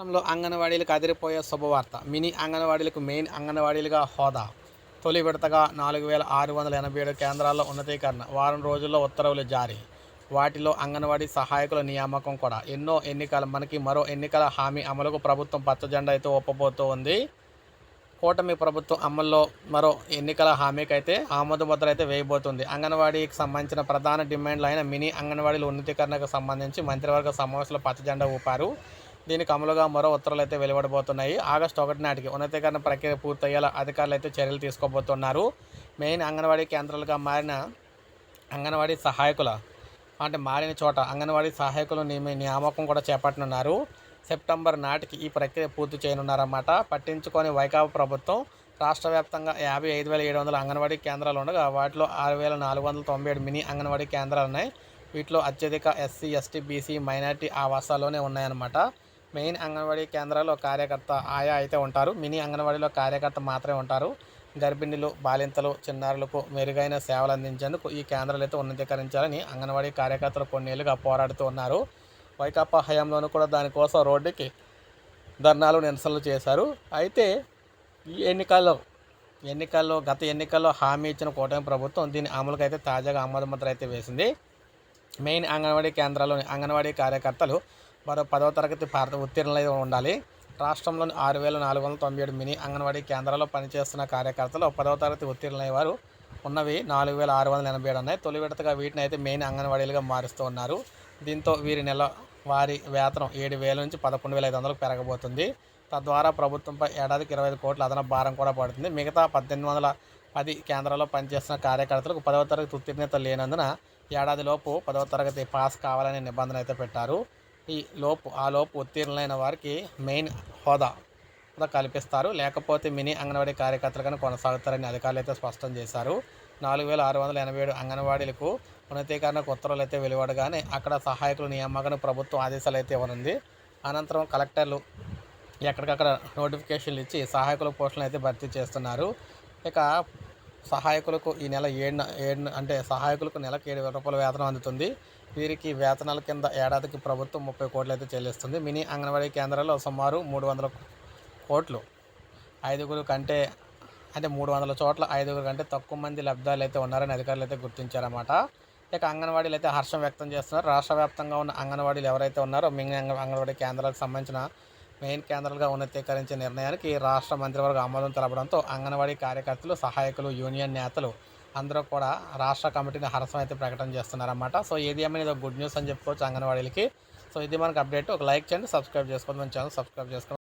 రాష్ట్రంలో అంగన్వాడీలకు అదిరిపోయే శుభవార్త. మినీ అంగన్వాడీలకు మెయిన్ అంగన్వాడీలుగా హోదా. తొలి విడతగా నాలుగు వేల ఆరు వందల ఎనభై ఏడు కేంద్రాల్లో ఉన్నతీకరణ. వారం రోజుల్లో ఉత్తర్వులు జారీ. వాటిలో అంగన్వాడీ సహాయకుల నియామకం కూడా. ఎన్నో ఎన్నికల మనకి మరో ఎన్నికల హామీ అమలుకు ప్రభుత్వం పచ్చజెండా అయితే ఒప్పబోతూ ఉంది. కూటమి ప్రభుత్వం అమల్లో మరో ఎన్నికల హామీకి అయితే ఆమోద ముద్ర అయితే వేయబోతుంది. అంగన్వాడీకి సంబంధించిన ప్రధాన డిమాండ్లు అయిన మినీ అంగన్వాడీల ఉన్నతీకరణకు సంబంధించి మంత్రివర్గ సమావేశంలో పచ్చజెండా ఊపారు. దీనికి అమలుగా మరో ఉత్తర్వులు అయితే వెలువడబోతున్నాయి. ఆగస్టు ఒకటి నాటికి ఉన్నతీకరణ ప్రక్రియ పూర్తయ్యేలా అధికారులు అయితే చర్యలు తీసుకోబోతున్నారు. మెయిన్ అంగన్వాడీ కేంద్రాలుగా మారిన అంగన్వాడీ సహాయకుల అంటే మారిన చోట అంగన్వాడీ సహాయకులు నియమ నియామకం కూడా చేపట్టనున్నారు. సెప్టెంబర్ నాటికి ఈ ప్రక్రియ పూర్తి చేయనున్నారన్నమాట. పట్టించుకొని వైకాపా ప్రభుత్వం రాష్ట్ర వ్యాప్తంగా యాభై ఐదు వేల ఏడు వందల అంగన్వాడీ కేంద్రాలు ఉండగా వాటిలో ఆరు వేల నాలుగు వందల తొంభై ఏడు మినీ అంగన్వాడీ కేంద్రాలు ఉన్నాయి. వీటిలో అత్యధిక ఎస్సీ ఎస్టీ బీసీ మైనార్టీ ఆవాసాల్లోనే ఉన్నాయన్నమాట. మెయిన్ అంగన్వాడీ కేంద్రాల్లో కార్యకర్త ఆయా అయితే ఉంటారు. మినీ అంగన్వాడీలో కార్యకర్త మాత్రమే ఉంటారు. గర్భిణీలు బాలింతలు చిన్నారులకు మెరుగైన సేవలు అందించేందుకు ఈ కేంద్రాలు అయితే ఉన్నతీకరించాలని అంగన్వాడీ కార్యకర్తలు కొన్నేళ్ళుగా పోరాడుతూ ఉన్నారు. వైకాపా హయాంలోనూ కూడా దానికోసం రోడ్డుకి ధర్నాలు నిరసనలు చేశారు. అయితే ఈ ఎన్నికల్లో ఎన్నికల్లో గత ఎన్నికల్లో హామీ ఇచ్చిన కూటమి ప్రభుత్వం దీని అమలుకు అయితే తాజాగా ఆమోద ముద్ర అయితే వేసింది. మెయిన్ అంగన్వాడీ కేంద్రాల్లోని అంగన్వాడీ కార్యకర్తలు మరో పదవ తరగతి భారత ఉత్తీర్ణులై ఉండాలి. రాష్ట్రంలోని ఆరు వేల నాలుగు వందల తొంభై ఏడు మినీ అంగన్వాడీ కేంద్రాల్లో పనిచేస్తున్న కార్యకర్తలు పదవ తరగతి ఉత్తీర్ణులైన వారు. ఉన్నవి నాలుగు వేల ఆరు వందల ఎనభై ఏడు ఉన్నాయి తొలి విడతగా వీటిని అయితే మెయిన్ అంగన్వాడీలుగా మారుస్తూ ఉన్నారు. దీంతో వీరి నెల వారి వేతనం ఏడు వేల నుంచి పదకొండు వేల ఐదు వందలకు పెరగబోతుంది. తద్వారా ప్రభుత్వంపై ఏడాదికి ఇరవై ఐదు కోట్ల అదనపు భారం కూడా పడుతుంది. మిగతా పద్దెనిమిది వందల పది కేంద్రాల్లో పనిచేస్తున్న కార్యకర్తలకు పదవ తరగతి ఉత్తీర్ణత లేనందున ఏడాదిలోపు పదవ తరగతి పాస్ కావాలనే నిబంధన అయితే పెట్టారు. ఈ లోపు ఆ లోపు ఉత్తీర్ణులైన వారికి మెయిన్ హోదా కల్పిస్తారు. లేకపోతే మినీ అంగన్వాడీ కార్యకర్తలుగానే కొనసాగుతారని అధికారులు అయితే స్పష్టం చేశారు. నాలుగు వేల ఆరు వందల ఎనభై ఏడు అంగన్వాడీలకు ఉన్నతీకరణకు ఉత్తర్వులు అయితే వెలువడగానే అక్కడ సహాయకుల నియామకానికి ప్రభుత్వం ఆదేశాలు అయితే ఇవ్వనుంది. అనంతరం కలెక్టర్లు ఎక్కడికక్కడ నోటిఫికేషన్లు ఇచ్చి సహాయకుల పోస్టులను అయితే భర్తీ చేస్తున్నారు. ఇక సహాయకులకు ఈ నెల ఏడున ఏడున అంటే సహాయకులకు నెలకు ఏడు వేల రూపాయల వేతనం అందుతుంది. వీరికి వేతనాల కింద ఏడాదికి ప్రభుత్వం ముప్పై కోట్లు అయితే చెల్లిస్తుంది. మినీ అంగన్వాడీ కేంద్రాల్లో సుమారు మూడు వందల కోట్లు. ఐదుగురు కంటే అంటే మూడు వందల చోట్ల ఐదుగురు కంటే తక్కువ మంది లబ్ధాలు అయితే ఉన్నారని అధికారులు అయితే గుర్తించారన్నమాట. ఇక అంగన్వాడీలు అయితే హర్షం వ్యక్తం చేస్తున్నారు. రాష్ట్ర వ్యాప్తంగా ఉన్న అంగన్వాడీలు ఎవరైతే ఉన్నారో మిగిలిన అంగన్వాడీ కేంద్రాలకు సంబంధించిన మెయిన్ కేంద్రాలుగా ఉన్నతీకరించే నిర్ణయానికి రాష్ట్ర మంత్రివర్గ ఆమోదం తెలపడంతో అంగన్వాడీ కార్యకర్తలు సహాయకులు యూనియన్ నేతలు అందరూ కూడా రాష్ట్ర కమిటీని హరసం అయితే ప్రకటన చేస్తున్నారన్నమాట. సో ఏది ఏమైనా ఇది గుడ్ న్యూస్ అని చెప్పుకోవచ్చు అంగన్వాడీలకి. సో ఇది మనకు అప్డేట్ ఒక లైక్ చేయండి సబ్స్క్రైబ్ చేసుకోండి. మన ఛానల్ సబ్స్క్రైబ్ చేసుకోండి.